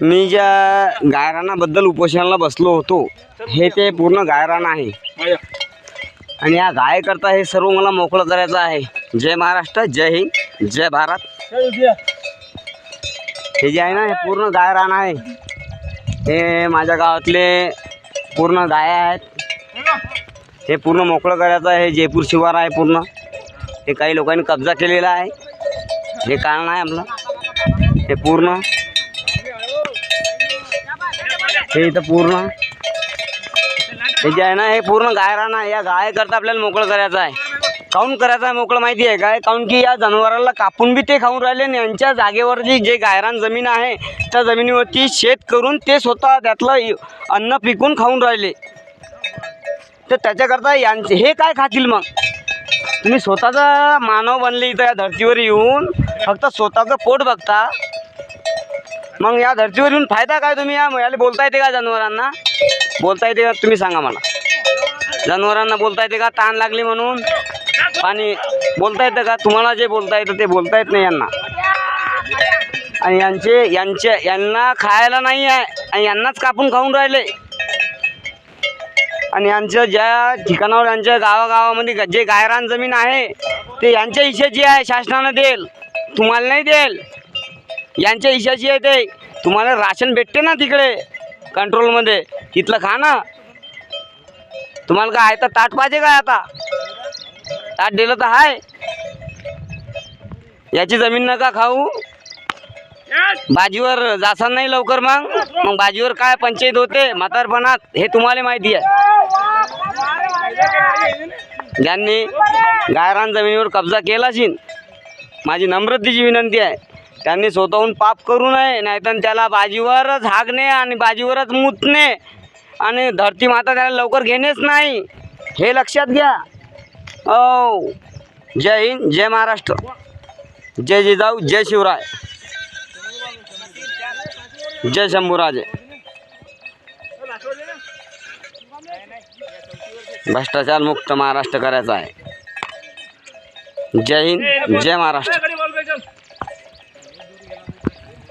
मी ज्या गायरानाबद्दल उपोषणाला बसलो होतो हे ते पूर्ण गायरान आहे. आणि या गायकरता हे सर्व मला मोकळं करायचं आहे. जय महाराष्ट्र जय हिंद जय भारत. हे जे आहे ना हे पूर्ण गायरान आहे. हे माझ्या गावातले पूर्ण गाय आहेत. हे पूर्ण मोकळं करायचं आहे. हे जयपूर शिवार आहे पूर्ण. हे काही लोकांनी कब्जा केलेला आहे. हे कारण आहे आपलं हे पूर्ण. हे इथं पूर्ण. हे जे आहे ना हे पूर्ण गायरान आहे. या गाय करता आपल्याला मोकळं करायचं आहे. काऊन करायचं आहे मोकळं माहिती आहे काय? काऊन की या जनावराला कापून बी ते खाऊन राहिले आणि यांच्या जागेवरची जे गायरान जमीन आहे त्या जमिनीवरती शेत करून ते स्वतः त्यातलं अन्न पिकून खाऊन राहिले. तर त्याच्याकरता यांचे हे काय खातील मग? तुम्ही स्वतःचा मानव बनले इथं या धर्तीवर येऊन फक्त स्वतःचं पोट बघता. मग या धर्तीवरून येऊन फायदा काय तुम्ही? या याला बोलता येते का जनावरांना? बोलता येते का? तुम्ही सांगा मला. जनावरांना बोलता येते का? ताण लागली म्हणून? आणि बोलता येतं का? तुम्हाला जे बोलता येतं ते बोलता येत नाही यांना. आणि यांचे यांचे यांना खायला नाही आहे. आणि यांनाच कापून खाऊन राहिले. आणि यांच्या ज्या ठिकाणावर यांच्या गावागावामध्ये जे गायरान जमीन आहे ते यांच्या हिशाची आहे शासनानं देईल. तुम्हाला नाही देईल. यांच्या हिशाची आहे ते. तुम्हाला राशन भेटते ना तिकडे कंट्रोलमध्ये तिथलं खा ना. तुम्हाला काय आहे तर ताट पाहिजे काय आता? ताट दिलं तर आहे याची जमीन नका खाऊ. भाजीवर जासा नाही लवकर मग. मग भाजीवर काय पंचायत होते? म्हातारपणात. हे तुम्हाला माहिती आहे. ज्यांनी गायरान जमिनीवर कब्जा केला असेल माझी नम्रतेची विनंती आहे. त्यांनी स्वतःहून पाप करू नये नाहीतर त्याला बाजीवरच हागणे आणि बाजीवरच मुतणे. आणि धरती माता त्याला लवकर घेणेच नाही. हे लक्षात घ्या. ओ जय हिंद जय महाराष्ट्र. जय जिजाऊ जय शिवराय. जय शंभूराजे. भ्रष्टाचार मुक्त महाराष्ट्र करायचा आहे. जय हिंद जय महाराष्ट्र.